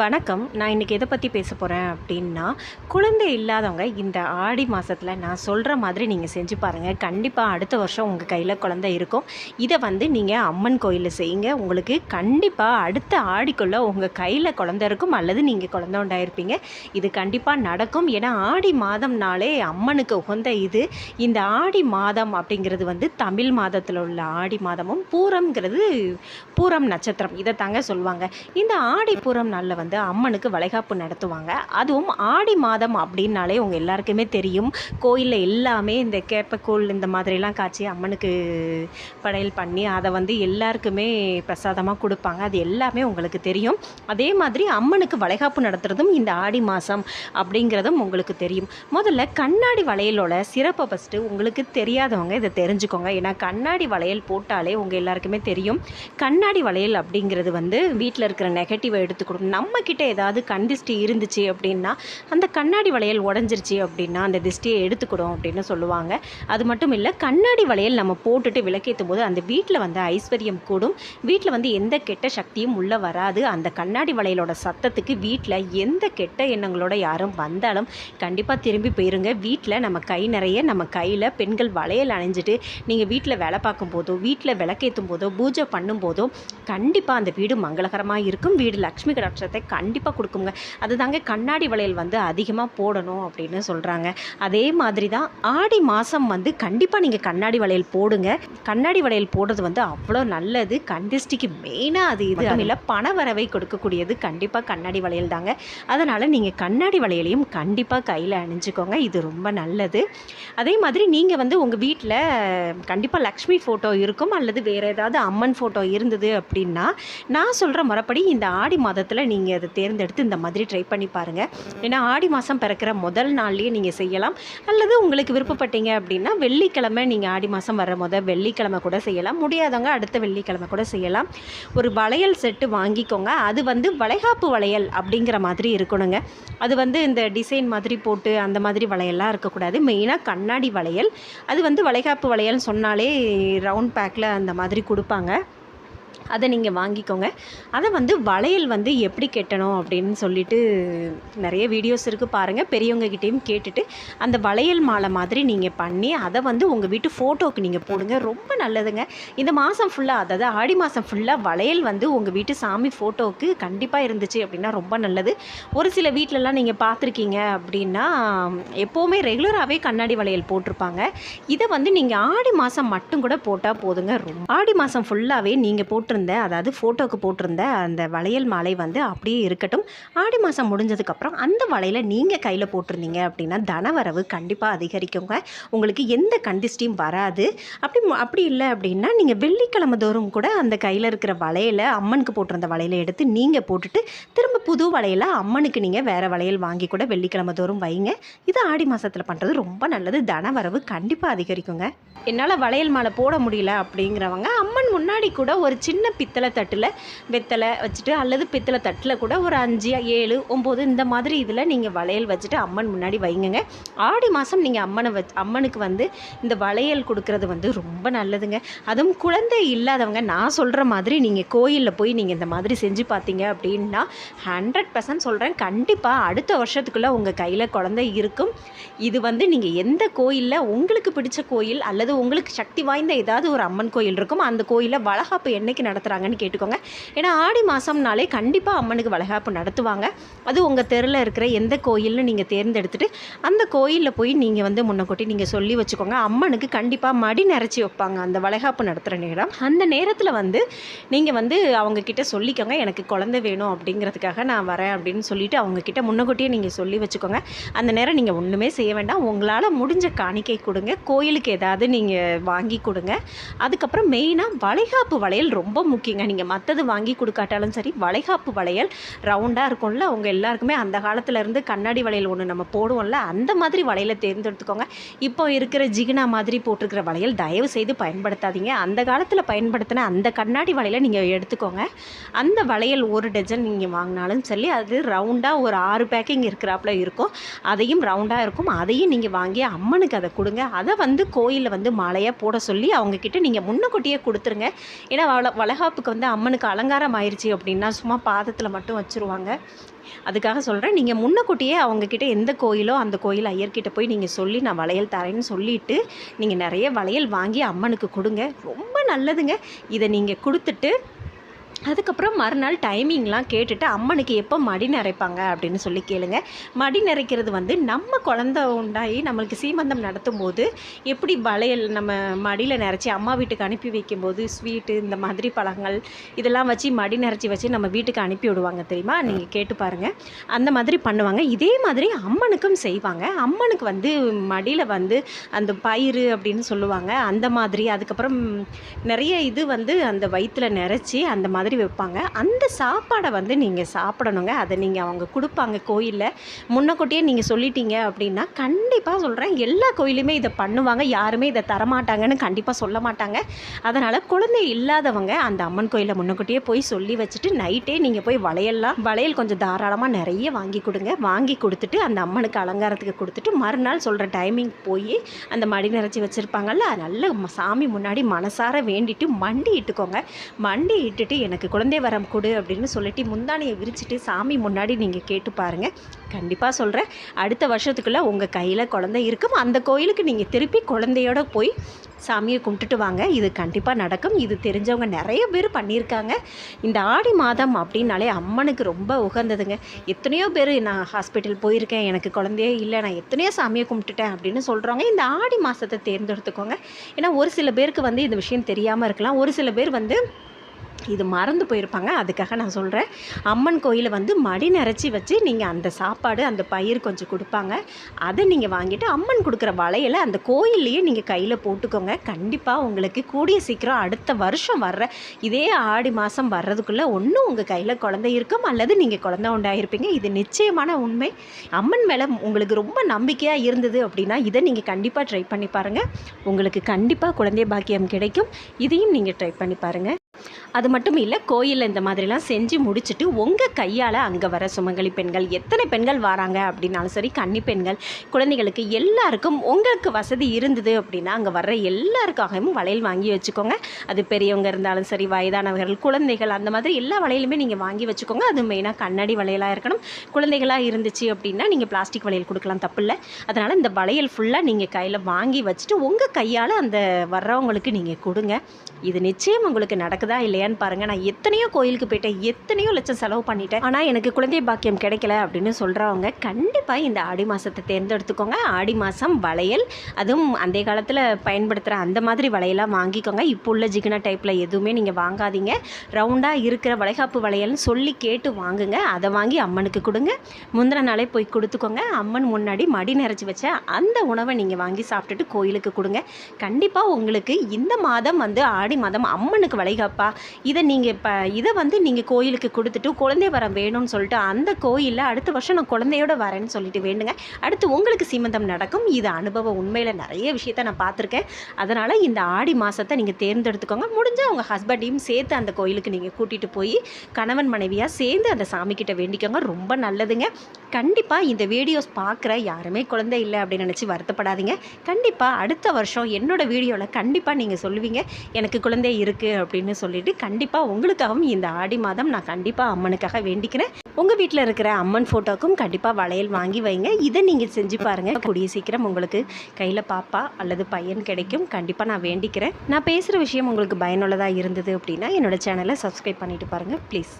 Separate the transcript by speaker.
Speaker 1: வணக்கம். நான் இன்றைக்கி எதை பற்றி பேச போகிறேன் அப்படின்னா குழந்தை இல்லாதவங்க இந்த ஆடி மாதத்தில் நான் சொல்கிற மாதிரி நீங்கள் செஞ்சு பாருங்கள் கண்டிப்பாக அடுத்த வருஷம் உங்கள் கையில் குழந்தை இருக்கும். இதை வந்து நீங்கள் அம்மன் கோயிலில் செய்யுங்க. உங்களுக்கு கண்டிப்பாக அடுத்த ஆடிக்குள்ளே உங்கள் கையில் குழந்தை இருக்கும் அல்லது நீங்கள் குழந்தை உண்டாயிருப்பீங்க. இது கண்டிப்பாக நடக்கும். ஏன்னா ஆடி மாதம்னாலே அம்மனுக்கு உகந்த இது. இந்த ஆடி மாதம் அப்படிங்கிறது வந்து தமிழ் மாதத்தில் உள்ள ஆடி மாதமும் பூரம்ங்கிறது பூரம் நட்சத்திரம். இதை தாங்க சொல்லுவாங்க. இந்த ஆடி பூரம் நல்ல வந்து அம்மனுக்கு வளைகாப்பு நடத்துவாங்க. அதுவும் ஆடி மாதம் அப்படின்னாலே உங்கள் எல்லாருக்குமே தெரியும். கோயிலில் எல்லாமே இந்த கேப்பக்கூழ் இந்த மாதிரிலாம் காய்ச்சி அம்மனுக்கு படையல் பண்ணி அதை வந்து எல்லாருக்குமே பிரசாதமாக கொடுப்பாங்க. அது எல்லாமே உங்களுக்கு தெரியும். அதே மாதிரி அம்மனுக்கு வளைகாப்பு நடத்துகிறதும் இந்த ஆடி மாதம் அப்படிங்கிறதும் உங்களுக்கு தெரியும். முதல்ல கண்ணாடி வளையலோட சிறப்பை ஃபஸ்ட்டு உங்களுக்கு தெரியாதவங்க இதை தெரிஞ்சுக்கோங்க. ஏன்னா கண்ணாடி வளையல் போட்டாலே உங்கள் எல்லாருக்குமே தெரியும். கண்ணாடி வளையல் அப்படிங்கிறது வந்து வீட்டில் இருக்கிற நெகட்டிவை எடுத்து நம்ம நம்மக்கிட்ட ஏதாவது கண் திஷ்டி இருந்துச்சு அப்படின்னா அந்த கண்ணாடி வளையல் உடஞ்சிருச்சு அப்படின்னா அந்த திஷ்டியை எடுத்துக்கிடும் அப்படின்னு சொல்லுவாங்க. அது மட்டும் இல்லை கண்ணாடி வளையல் நம்ம போட்டுட்டு விளக்கேற்றும் போது அந்த வீட்டில் வந்து ஐஸ்வர்யம் கூடும். வீட்டில் வந்து எந்த கெட்ட சக்தியும் உள்ளே வராது. அந்த கண்ணாடி வளையலோட சத்தத்துக்கு வீட்டில் எந்த கெட்ட எண்ணங்களோட யாரும் வந்தாலும் கண்டிப்பாக திரும்பி போயிருங்க. வீட்டில் நம்ம கை நிறைய நம்ம கையில் பெண்கள் வளையல் அணிஞ்சிட்டு நீங்கள் வீட்டில் வேலை பார்க்கும் போதோ வீட்டில் விளக்கேற்றும் போதோ பூஜை பண்ணும்போதோ கண்டிப்பாக அந்த வீடு மங்களகரமாக இருக்கும். வீடு லக்ஷ்மி கடாட்சத்தை கண்டிப்பாக கொடுக்குங்க. அதுதாங்க கண்ணாடி வளையல் வந்து அதிகமாக போடணும் அப்படின்னு சொல்கிறாங்க அதே மாதிரி தான் ஆடி மாதம் வந்து கண்டிப்பாக நீங்கள் கண்ணாடி வளையல் போடுங்க. கண்ணாடி வளையல் போடுறது வந்து அவ்வளோ நல்லது. கண்டிஸ்டிக்கு மெயினாக அது இது. இல்லை பண வரவை கொடுக்கக்கூடியது கண்டிப்பாக கண்ணாடி வளையல் தாங்க. அதனால் நீங்கள் கண்ணாடி வளையலையும் கண்டிப்பாக கையில் அணிஞ்சுக்கோங்க. இது ரொம்ப நல்லது. அதே மாதிரி நீங்கள் வந்து உங்கள் வீட்டில் கண்டிப்பாக லக்ஷ்மி ஃபோட்டோ இருக்கும் அல்லது வேறு ஏதாவது அம்மன் ஃபோட்டோ இருந்தது அப்படின்னா நான் சொல்கிற முறைப்படி இந்த ஆடி மாதத்தில் நீங்கள் நீங்கள் அதை தேர்ந்தெடுத்து இந்த மாதிரி ட்ரை பண்ணி பாருங்கள் ஏன்னா ஆடி மாதம் பிறக்கிற முதல் நாள்லேயே நீங்கள் செய்யலாம். அல்லது உங்களுக்கு விருப்பப்பட்டீங்க அப்படின்னா வெள்ளிக்கிழமை நீங்கள் ஆடி மாதம் வர முதல் வெள்ளிக்கிழமை கூட செய்யலாம். முடியாதவங்க அடுத்த வெள்ளிக்கிழமை கூட செய்யலாம். ஒரு வளையல் செட்டு வாங்கிக்கோங்க. அது வந்து வளைகாப்பு வளையல் அப்படிங்கிற மாதிரி இருக்கணுங்க. அது வந்து இந்த டிசைன் மாதிரி போட்டு அந்த மாதிரி வளையல்லாம் இருக்கக்கூடாது. மெயினாக கண்ணாடி வளையல். அது வந்து வளைகாப்பு வளையல்னு சொன்னாலே ரவுண்ட் பேக்கில் அந்த மாதிரி கொடுப்பாங்க. அதை நீங்கள் வாங்கிக்கோங்க. அதை வந்து வளையல் வந்து எப்படி கெட்டணும் அப்படின்னு சொல்லிட்டு நிறைய வீடியோஸ் இருக்குது பாருங்கள் பெரியவங்ககிட்டேயும் கேட்டுட்டு அந்த வளையல் மாலை மாதிரி நீங்கள் பண்ணி அதை வந்து உங்கள் வீட்டு ஃபோட்டோவுக்கு நீங்கள் போடுங்க. ரொம்ப நல்லதுங்க. இந்த மாதம் ஃபுல்லாக அதாவது ஆடி மாதம் ஃபுல்லாக வளையல் வந்து உங்கள் வீட்டு சாமி ஃபோட்டோவுக்கு கண்டிப்பாக இருந்துச்சு அப்படின்னா ரொம்ப நல்லது. ஒரு சில வீட்டிலலாம் நீங்கள் பார்த்துருக்கீங்க அப்படின்னா எப்போவுமே ரெகுலராகவே கண்ணாடி வளையல் போட்டிருப்பாங்க. இதை வந்து நீங்கள் ஆடி மாதம் மட்டும் கூட போட்டால் போதுங்க. ரொம்ப ஆடி மாதம் ஃபுல்லாகவே நீங்கள் போட்டு போட்டிருந்த அதாவது ஃபோட்டோவுக்கு போட்டிருந்த அந்த வளையல் மாலை வந்து அப்படியே இருக்கட்டும். ஆடி மாதம் முடிஞ்சதுக்கப்புறம் அந்த வலையில் நீங்கள் கையில் போட்டிருந்தீங்க அப்படின்னா தனவரவு கண்டிப்பாக அதிகரிக்குங்க. உங்களுக்கு எந்த கண்டிஸ்டியும் வராது. அப்படி அப்படி இல்லை அப்படின்னா நீங்கள் வெள்ளிக்கிழமை தோறும் கூட அந்த கையில் இருக்கிற வளையலை அம்மனுக்கு போட்டிருந்த வளையலை எடுத்து நீங்கள் போட்டுட்டு திரும்ப புது வளையலை அம்மனுக்கு நீங்கள் வேறு வளையல் வாங்கி கூட வெள்ளிக்கிழமை தோறும் வைங்க. இது ஆடி மாதத்தில் பண்ணுறது ரொம்ப நல்லது. தனவரவு கண்டிப்பாக அதிகரிக்குங்க. என்னால் வளையல் மாலை போட முடியல அப்படிங்கிறவங்க அம்மன் முன்னாடி கூட ஒரு சின்ன சின்ன பித்தளை தட்டில் வெத்தலை வச்சுட்டு அல்லது பித்தளை தட்டில் கூட ஒரு அஞ்சு ஏழு ஒம்பது இந்த மாதிரி இதில் நீங்கள் வளையல் வச்சுட்டு அம்மன் முன்னாடி வைங்கங்க. ஆடி மாதம் நீங்கள் அம்மனை வச் அம்மனுக்கு வந்து இந்த வளையல் கொடுக்கறது வந்து ரொம்ப நல்லதுங்க. அதுவும் குழந்தை இல்லாதவங்க நான் சொல்கிற மாதிரி நீங்கள் கோயிலில் போய் நீங்கள் இந்த மாதிரி செஞ்சு பார்த்தீங்க அப்படின்னா ஹண்ட்ரட் பர்சன்ட் சொல்கிறேன் கண்டிப்பாக அடுத்த வருஷத்துக்குள்ளே உங்கள் கையில் குழந்தை இருக்கும். இது வந்து நீங்கள் எந்த கோயிலில் உங்களுக்கு பிடிச்ச கோயில் அல்லது உங்களுக்கு சக்தி வாய்ந்த ஏதாவது ஒரு அம்மன் கோயில் இருக்கும் அந்த கோயிலில் வளகாப்பு என்னைக்கு நடத்துகிறாங்கன்னு கேட்டுக்கோங்க. ஏன்னா ஆடி மாதம்னாலே கண்டிப்பாக அம்மனுக்கு வளகாப்பு நடத்துவாங்க. அது உங்கள் தெருவில் இருக்கிற எந்த கோயில்னு நீங்கள் தேர்ந்தெடுத்துட்டு அந்த கோயிலில் போய் நீங்கள் வந்து முன்னக்கூட்டி நீங்கள் சொல்லி வச்சுக்கோங்க. அம்மனுக்கு கண்டிப்பாக மடி நிறச்சி வைப்பாங்க அந்த வளைகாப்பு நடத்துகிற நேரம். அந்த நேரத்தில் வந்து நீங்கள் வந்து அவங்கக்கிட்ட சொல்லிக்கோங்க. எனக்கு குழந்தை வேணும் அப்படிங்கிறதுக்காக நான் வரேன் அப்படின்னு சொல்லிட்டு அவங்கக்கிட்ட முன்னக்கூட்டியே நீங்கள் சொல்லி வச்சுக்கோங்க. அந்த நேரம் நீங்கள் ஒன்றுமே செய்ய வேண்டாம். உங்களால் முடிஞ்ச காணிக்கை கொடுங்க. கோயிலுக்கு ஏதாவது நீங்கள் வாங்கி கொடுங்க. அதுக்கப்புறம் மெயினாக வளைகாப்பு வளையல் ரொம்ப ரொம்ப முக்கியங்க. நீங்கள் மற்றது வாங்கி கொடுக்காட்டாலும் சரி வளைகாப்பு வளையல் ரவுண்டாக இருக்கும்ல அவங்க எல்லாருக்குமே அந்த காலத்துலேருந்து கண்ணாடி வளையல் ஒன்று நம்ம போடுவோம்ல அந்த மாதிரி வளையலை தேர்ந்தெடுத்துக்கோங்க. இப்போ இருக்கிற ஜிகினா மாதிரி போட்டிருக்கிற வளையல் தயவு செய்து பயன்படுத்தாதீங்க. அந்த காலத்தில் பயன்படுத்தின அந்த கண்ணாடி வளையலை நீங்கள் எடுத்துக்கோங்க. அந்த வளையல் ஒரு டஜன் நீங்கள் வாங்கினாலும் சொல்லி அது ரவுண்டாக ஒரு ஆறு பேக்கிங் இருக்கிறாப்புல இருக்கும். அதையும் ரவுண்டாக இருக்கும். அதையும் நீங்கள் வாங்கி அம்மனுக்கு அதை கொடுங்க. அதை வந்து கோயிலில் வந்து மாலையாக போட சொல்லி அவங்கக்கிட்ட நீங்கள் முன்னக்கூட்டியே கொடுத்துருங்க. ஏன்னா அவ்வளோ வளகாப்புக்கு வந்து அம்மனுக்கு அலங்காரம் ஆயிடுச்சு அப்படின்னா சும்மா பாதத்தில் மட்டும் வச்சுருவாங்க. அதுக்காக சொல்கிறேன் நீங்கள் முன்னக்கூட்டியே அவங்கக்கிட்ட எந்த கோயிலோ அந்த கோயில் ஐயர்கிட்ட போய் நீங்கள் சொல்லி நான் வளையல் தரேன்னு சொல்லிவிட்டு நீங்கள் நிறைய வளையல் வாங்கி அம்மனுக்கு கொடுங்க. ரொம்ப நல்லதுங்க. இதை நீங்கள் கொடுத்துட்டு அதுக்கப்புறம் மறுநாள் டைமிங்லாம் கேட்டுட்டு அம்மனுக்கு எப்போ மடி நிறைப்பாங்க அப்படின்னு சொல்லி கேளுங்க. மடி நிறைக்கிறது வந்து நம்ம குழந்த உண்டாகி நம்மளுக்கு சீமந்தம் நடத்தும் போது எப்படி வளையல் நம்ம மடியில் நிறைச்சி அம்மா வீட்டுக்கு அனுப்பி வைக்கும்போது ஸ்வீட்டு இந்த மாதிரி பழங்கள் இதெல்லாம் வச்சு மடி நிறைச்சி வச்சு நம்ம வீட்டுக்கு அனுப்பி விடுவாங்க தெரியுமா? நீங்கள் கேட்டு பாருங்கள் அந்த மாதிரி பண்ணுவாங்க. இதே மாதிரி அம்மனுக்கும் செய்வாங்க. அம்மனுக்கு வந்து மடியில் வந்து அந்த பயிறு அப்படின்னு சொல்லுவாங்க. அந்த மாதிரி. அதுக்கப்புறம் நிறைய இது வந்து அந்த வயிற்றில் நிறைச்சி அந்த மாதிரி வைப்பாங்க. அந்த சாப்பாடை வந்து நீங்கள் சாப்பிடணுங்க. அதை நீங்கள் அவங்க கொடுப்பாங்க கோயிலில். முன்னக்கூட்டியே நீங்கள் சொல்லிட்டீங்க அப்படின்னா கண்டிப்பாக சொல்கிறேன் எல்லா கோயிலுமே இதை பண்ணுவாங்க. யாருமே இதை தரமாட்டாங்கன்னு கண்டிப்பாக சொல்ல மாட்டாங்க. அதனால் குழந்தை இல்லாதவங்க அந்த அம்மன் கோயிலில் முன்னக்கூட்டியே போய் சொல்லி வச்சுட்டு நைட்டே நீங்கள் போய் வளையல்லாம். வளையல் கொஞ்சம் தாராளமாக நிறைய வாங்கி கொடுங்க. வாங்கி கொடுத்துட்டு அந்த அம்மனுக்கு அலங்காரத்துக்கு கொடுத்துட்டு மறுநாள் சொல்கிற டைமிங் போய் அந்த மடி நிறைச்சி வச்சுருப்பாங்கல்ல. நல்ல சாமி முன்னாடி மனசார வேண்டிட்டு மண்டி இட்டுக்கோங்க. மண்டி இட்டுட்டு எனக்கு எனக்கு குழந்தை வரம் கொடு அப்படின்னு சொல்லிட்டு முந்தானையை விரிச்சிட்டு சாமி முன்னாடி நீங்கள் கேட்டு பாருங்கள் கண்டிப்பாக சொல்கிறேன் அடுத்த வருஷத்துக்குள்ளே உங்கள் கையில் குழந்தை இருக்கும். அந்த கோயிலுக்கு நீங்கள் திருப்பி குழந்தையோட போய் சாமியை கும்பிட்டுட்டு வாங்க. இது கண்டிப்பாக நடக்கும். இது தெரிஞ்சவங்க நிறைய பேர் பண்ணியிருக்காங்க. இந்த ஆடி மாதம் அப்படின்னாலே அம்மனுக்கு ரொம்ப உகந்ததுங்க. எத்தனையோ பேர் நான் ஹாஸ்பிட்டல் போயிருக்கேன். எனக்கு குழந்தையே இல்லை. நான் எத்தனையோ சாமியை கும்பிட்டுட்டேன் அப்படின்னு சொல்கிறவங்க இந்த ஆடி மாதத்தை தேர்ந்தெடுத்துக்கோங்க. ஏன்னா ஒரு சில பேருக்கு வந்து இந்த விஷயம் தெரியாமல் இருக்கலாம். ஒரு சில பேர் வந்து இது மறந்து போயிருப்பாங்க. அதுக்காக நான் சொல்கிறேன் அம்மன் கோயிலை வந்து மடி நிறச்சி வச்சு நீங்கள் அந்த சாப்பாடு அந்த பயிர் கொஞ்சம் கொடுப்பாங்க. அதை நீங்கள் வாங்கிட்டு அம்மன் கொடுக்குற வளையலை அந்த கோயில்லையே நீங்கள் கையில் போட்டுக்கோங்க. கண்டிப்பாக உங்களுக்கு கூடிய சீக்கிரம் அடுத்த வருஷம் வர்ற இதே ஆடி மாதம் வர்றதுக்குள்ளே ஒன்றும் உங்கள் கையில் குழந்தை இருக்கும் அல்லது நீங்கள் குழந்தை உண்டாயிருப்பீங்க. இது நிச்சயமான உண்மை. அம்மன் மேலே உங்களுக்கு ரொம்ப நம்பிக்கையாக இருந்தது அப்படின்னா இதை நீங்கள் கண்டிப்பாக ட்ரை பண்ணி பாருங்கள் உங்களுக்கு கண்டிப்பாக குழந்தை பாக்கியம் கிடைக்கும். இதையும் நீங்கள் ட்ரை பண்ணி பாருங்கள் அது மட்டும் இல்லை கோயிலில் இந்த மாதிரிலாம் செஞ்சு முடிச்சுட்டு உங்கள் கையால் அங்கே வர சுமங்கலி பெண்கள் எத்தனை பெண்கள் வராங்க அப்படின்னாலும் சரி கன்னி பெண்கள் குழந்தைகளுக்கு எல்லாருக்கும் உங்களுக்கு வசதி இருந்தது அப்படின்னா அங்கே வர்ற எல்லாருக்காகவும் வளையல் வாங்கி வச்சுக்கோங்க. அது பெரியவங்க இருந்தாலும் சரி வயதானவர்கள் குழந்தைகள் அந்த மாதிரி எல்லா வளையலுமே நீங்கள் வாங்கி வச்சுக்கோங்க. அது மெயினாக கண்ணாடி வளையலாக இருக்கணும். குழந்தைகளாக இருந்துச்சு அப்படின்னா நீங்கள் பிளாஸ்டிக் வளையல் கொடுக்கலாம் தப்பில்லை. அதனால் இந்த வளையல் ஃபுல்லாக நீங்கள் கையில் வாங்கி வச்சுட்டு உங்கள் கையால் அந்த வர்றவங்களுக்கு நீங்கள் கொடுங்க. இது நிச்சயம் உங்களுக்கு நடக்குதா இல்லையான்னு பாருங்கள் நான் எத்தனையோ கோயிலுக்கு போயிட்டேன். எத்தனையோ லட்சம் செலவு பண்ணிட்டேன். ஆனால் எனக்கு குழந்தை பாக்கியம் கிடைக்கல அப்படின்னு சொல்கிறவங்க கண்டிப்பாக இந்த ஆடி மாதத்தை தேர்ந்தெடுத்துக்கோங்க. ஆடி மாதம் வளையல் அதுவும் அந்த காலத்தில் பயன்படுத்துகிற அந்த மாதிரி வளையலாம் வாங்கிக்கோங்க. இப்போ உள்ள ஜிகினா டைப்பில் எதுவுமே நீங்கள் வாங்காதீங்க. ரவுண்டாக இருக்கிற வளைகாப்பு வளையல்னு சொல்லி கேட்டு வாங்குங்க. அதை வாங்கி அம்மனுக்கு கொடுங்க. முந்தின நாளே போய் கொடுத்துக்கோங்க. அம்மன் முன்னாடி மடி நிறைச்சி வச்ச அந்த உணவை நீங்கள் வாங்கி சாப்பிட்டுட்டு கோயிலுக்கு கொடுங்க. கண்டிப்பாக உங்களுக்கு இந்த மாதம் வந்து ஆடி மாதம் அம்மனுக்கு வளைகாப்பா? இதை நீங்கள் இப்போ இதை வந்து நீங்கள் கோயிலுக்கு கொடுத்துட்டு குழந்தை வரம் வேணும்னு சொல்லிட்டு அந்த கோயிலில் அடுத்த வருஷம் நான் குழந்தையோட வரேன்னு சொல்லிட்டு வேண்டுங்க. அடுத்து உங்களுக்கு சீமந்தம் நடக்கும். இது அனுபவம் உண்மையில் நிறைய விஷயத்த நான் பார்த்துருக்கேன். அதனால் இந்த ஆடி மாதத்தை நீங்கள் தேர்ந்தெடுத்துக்கோங்க. முடிஞ்சால் உங்கள் ஹஸ்பண்டையும் சேர்த்து அந்த கோயிலுக்கு நீங்கள் கூட்டிகிட்டு போய் கணவன் மனைவியாக சேர்ந்து அந்த சாமிக்கிட்ட வேண்டிக்கோங்க. ரொம்ப நல்லதுங்க. கண்டிப்பாக இந்த வீடியோஸ் பார்க்குற யாருமே குழந்தை இல்லை அப்படின்னு நினச்சி வருத்தப்படாதீங்க. கண்டிப்பாக அடுத்த வருஷம் என்னோட வீடியோவில் கண்டிப்பாக நீங்கள் சொல்லுவீங்க. எனக்கு குழந்தை இருக்குது அப்படின்னு சொல்லிட்டு கண்டிப்பாக உங்களுக்காகவும் இந்த ஆடி மாதம் நான் கண்டிப்பாக அம்மனுக்காக வேண்டிக்கிறேன். உங்கள் வீட்டில் இருக்கிற அம்மன் ஃபோட்டோக்கும் கண்டிப்பாக வளையல் வாங்கி வைங்க. இதை நீங்கள் செஞ்சு பாருங்கள் கூடிய சீக்கிரம் உங்களுக்கு கையில் பாப்பா அல்லது பையன் கிடைக்கும். கண்டிப்பாக நான் வேண்டிக்கிறேன். நான் பேசுகிற விஷயம் உங்களுக்கு பயனுள்ளதாக இருந்தது அப்படின்னா என்னோட சேனலை சப்ஸ்கிரைப் பண்ணிட்டு பாருங்கள் ப்ளீஸ்.